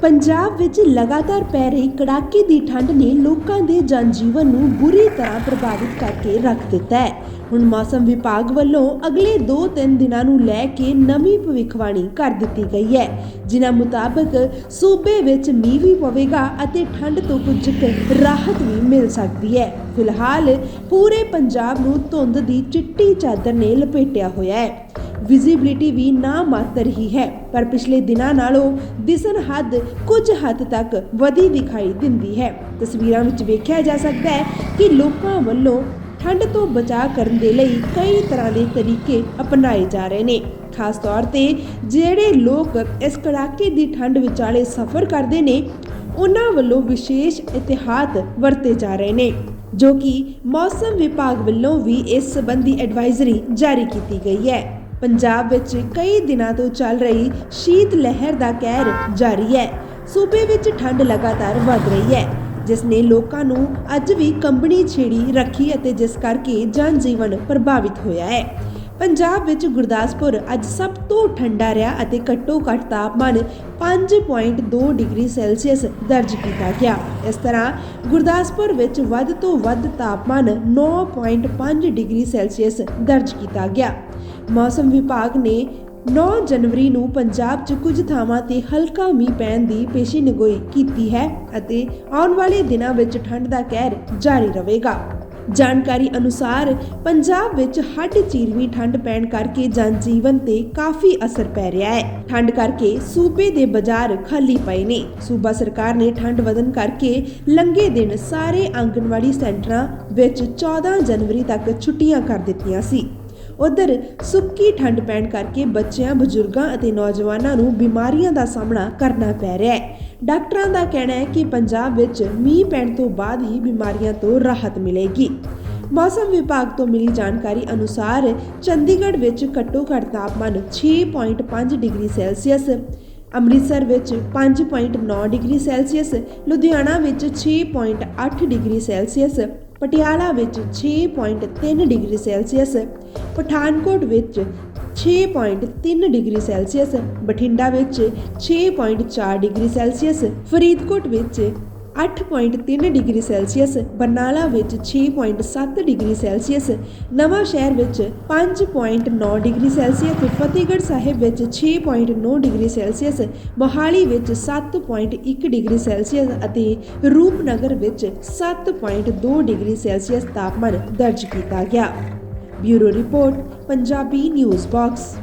ਪੰਜਾਬ ਵਿੱਚ ਲਗਾਤਾਰ ਪੈ ਰਹੀ ਕੜਾਕੇ ਦੀ ਠੰਡ ਨੇ ਲੋਕਾਂ ਦੇ ਜਨਜੀਵਨ ਨੂੰ ਬੁਰੀ ਤਰ੍ਹਾਂ ਪ੍ਰਭਾਵਿਤ ਕਰਕੇ ਰੱਖ ਦਿੱਤਾ ਹੈ। ਹੁਣ ਮੌਸਮ ਵਿਭਾਗ ਵੱਲੋਂ ਅਗਲੇ 2-3 ਦਿਨਾਂ ਨੂੰ ਲੈ ਕੇ ਨਵੀਂ ਭਵਿੱਖਬਾਣੀ ਕਰ ਦਿੱਤੀ ਗਈ ਹੈ। ਜਿਨ੍ਹਾਂ ਮੁਤਾਬਕ ਸੂਬੇ ਵਿੱਚ ਮੀਂਹ ਵੀ ਪਵੇਗਾ ਅਤੇ ਠੰਡ ਤੋਂ ਕੁਝ ਕੁ ਰਾਹਤ ਵੀ ਮਿਲ ਸਕਦੀ ਹੈ। ਫਿਲਹਾਲ ਪੂਰੇ ਪੰਜਾਬ ਨੂੰ ਧੁੰਦ ਦੀ ਚਿੱਟੀ ਚਾਦਰ ਨੇ ਲਪੇਟਿਆ ਹੋਇਆ ਹੈ। ਵਿਜ਼ਿਬਿਲਿਟੀ ਵੀ ਨਾ ਮਾਤਰ ਹੀ ਹੈ, ਪਰ ਪਿਛਲੇ ਦਿਨਾਂ ਨਾਲੋਂ ਦਿਸਣ ਹੱਦ ਕੁਝ ਹੱਦ ਤੱਕ ਵਧੀ ਦਿਖਾਈ ਦਿੰਦੀ ਹੈ। ਤਸਵੀਰਾਂ ਵਿੱਚ ਵੇਖਿਆ ਜਾ ਸਕਦਾ ਹੈ ਕਿ ਲੋਕਾਂ ਵੱਲੋਂ ਠੰਡ ਤੋਂ ਬਚਾਅ ਕਰਨ ਦੇ ਲਈ ਕਈ ਤਰ੍ਹਾਂ ਦੇ ਤਰੀਕੇ ਅਪਣਾਏ ਜਾ ਰਹੇ ਨੇ। ਖਾਸ ਤੌਰ ਤੇ ਜਿਹੜੇ ਲੋਕ ਇਸ ਕੜਾਕੇ ਦੀ ਠੰਡ ਵਿਚਾਲੇ ਸਫ਼ਰ ਕਰਦੇ ਨੇ, ਉਹਨਾਂ ਵੱਲੋਂ ਵਿਸ਼ੇਸ਼ ਇਤਿਹਾਤ ਵਰਤੇ ਜਾ ਰਹੇ ਨੇ, ਜੋ ਕਿ ਮੌਸਮ ਵਿਭਾਗ ਵੱਲੋਂ ਵੀ ਇਸ ਸੰਬੰਧੀ ਐਡਵਾਈਜ਼ਰੀ ਜਾਰੀ ਕੀਤੀ ਗਈ ਹੈ। ਪੰਜਾਬ ਵਿੱਚ ਕਈ ਦਿਨਾਂ ਤੋਂ ਚੱਲ ਰਹੀ ਸ਼ੀਤ ਲਹਿਰ ਦਾ ਕਹਿਰ ਜਾਰੀ ਹੈ। ਸੂਬੇ ਵਿੱਚ ਠੰਡ ਲਗਾਤਾਰ ਵਧ ਰਹੀ ਹੈ, ਜਿਸ ਨੇ ਲੋਕਾਂ ਨੂੰ ਅੱਜ ਵੀ ਕੰਬਣੀ ਛੇੜੀ ਰੱਖੀ ਅਤੇ ਜਿਸ ਕਰਕੇ ਜਨ ਜੀਵਨ ਪ੍ਰਭਾਵਿਤ ਹੋਇਆ ਹੈ। ਪੰਜਾਬ ਵਿੱਚ ਗੁਰਦਾਸਪੁਰ ਅੱਜ ਸਭ ਤੋਂ ਠੰਡਾ ਰਿਹਾ ਅਤੇ ਘੱਟੋ ਘੱਟ ਤਾਪਮਾਨ 5.2 ਡਿਗਰੀ ਸੈਲਸੀਅਸ ਦਰਜ ਕੀਤਾ ਗਿਆ। ਇਸ ਤਰ੍ਹਾਂ ਗੁਰਦਾਸਪੁਰ ਵਿੱਚ ਵੱਧ ਤੋਂ ਵੱਧ ਤਾਪਮਾਨ 9.5 ਡਿਗਰੀ ਸੈਲਸੀਅਸ ਦਰਜ ਕੀਤਾ ਗਿਆ। ਮੌਸਮ ਵਿਭਾਗ ਨੇ 9 ਜਨਵਰੀ ਨੂੰ ਪੰਜਾਬ 'ਚ ਕੁਝ ਥਾਵਾਂ ਤੇ ਹਲਕਾ ਮੀਂਹ ਪੈਣ ਦੀ ਪੇਸ਼ੀਨਗੋਈ ਕੀਤੀ ਹੈ ਅਤੇ ਆਉਣ ਵਾਲੇ ਦਿਨਾਂ ਵਿੱਚ ਠੰਡ ਦਾ ਕਹਿਰ ਜਾਰੀ ਰਹੇਗਾ। ਜਾਣਕਾਰੀ ਅਨੁਸਾਰ ਪੰਜਾਬ ਵਿੱਚ ਹੱਡ ਚੀਰਵੀਂ ਠੰਡ ਪੈਣ ਕਰਕੇ ਜਨਜੀਵਨ ਤੇ ਕਾਫੀ ਅਸਰ ਪੈ ਰਿਹਾ ਹੈ। ਠੰਡ ਕਰਕੇ ਸੂਬੇ ਦੇ ਬਾਜ਼ਾਰ ਖਾਲੀ ਪਏ ਨੇ। ਸੂਬਾ ਸਰਕਾਰ ਨੇ ਠੰਡ ਵਧਣ ਕਰਕੇ ਲੰਗੇ ਦਿਨ ਸਾਰੇ ਆਂਗਨਵਾੜੀ ਸੈਂਟਰਾਂ ਵਿੱਚ 14 ਜਨਵਰੀ ਤੱਕ ਛੁੱਟੀਆਂ ਕਰ ਦਿੱਤੀਆਂ ਸੀ। ਉਧਰ ਸੁੱਕੀ ਠੰਡ ਪੈਣ ਕਰਕੇ ਬੱਚਿਆਂ, ਬਜ਼ੁਰਗਾਂ ਅਤੇ ਨੌਜਵਾਨਾਂ ਨੂੰ ਬਿਮਾਰੀਆਂ ਦਾ ਸਾਹਮਣਾ ਕਰਨਾ ਪੈ ਰਿਹਾ ਹੈ। ਡਾਕਟਰਾਂ ਦਾ ਕਹਿਣਾ ਹੈ ਕਿ ਪੰਜਾਬ ਵਿੱਚ ਮੀਂਹ ਪੈਣ ਤੋਂ ਬਾਅਦ ਹੀ ਬਿਮਾਰੀਆਂ ਤੋਂ ਰਾਹਤ ਮਿਲੇਗੀ। ਮੌਸਮ ਵਿਭਾਗ ਤੋਂ ਮਿਲੀ ਜਾਣਕਾਰੀ ਅਨੁਸਾਰ ਚੰਡੀਗੜ੍ਹ ਵਿੱਚ ਘੱਟੋ-ਘੱਟ ਤਾਪਮਾਨ 6.5 ਡਿਗਰੀ ਸੈਲਸੀਅਸ, ਅੰਮ੍ਰਿਤਸਰ ਵਿੱਚ 5.9 ਡਿਗਰੀ ਸੈਲਸੀਅਸ, ਲੁਧਿਆਣਾ ਵਿੱਚ 6.8 ਡਿਗਰੀ ਸੈਲਸੀਅਸ, ਪਟਿਆਲਾ ਵਿੱਚ 6.3 ਡਿਗਰੀ ਸੈਲਸੀਅਸ ਪਠਾਨਕੋਟ ਵਿੱਚ 6.3 ਡਿਗਰੀ ਸੈਲਸੀਅਸ, ਬਠਿੰਡਾ ਵਿੱਚ 6.4 ਡਿਗਰੀ ਸੈਲਸੀਅਸ, ਫਰੀਦਕੋਟ ਵਿੱਚ 8.3 ਡਿਗਰੀ ਸੈਲਸੀਅਸ, ਬਰਨਾਲਾ ਵਿੱਚ 6.7 ਡਿਗਰੀ ਸੈਲਸੀਅਸ, ਨਵਾਂ ਸ਼ਹਿਰ ਵਿੱਚ 5.9 ਡਿਗਰੀ ਸੈਲਸੀਅਸ, ਫਤਿਹਗੜ੍ਹ ਸਾਹਿਬ ਵਿੱਚ 6.9 ਡਿਗਰੀ ਸੈਲਸੀਅਸ, ਮੋਹਾਲੀ ਵਿੱਚ 7.1 ਡਿਗਰੀ ਸੈਲਸੀਅਸ ਅਤੇ ਰੂਪਨਗਰ ਵਿੱਚ 7.2 ਡਿਗਰੀ ਸੈਲਸੀਅਸ ਤਾਪਮਾਨ ਦਰਜ ਕੀਤਾ ਗਿਆ। Bureau report Punjabi news box.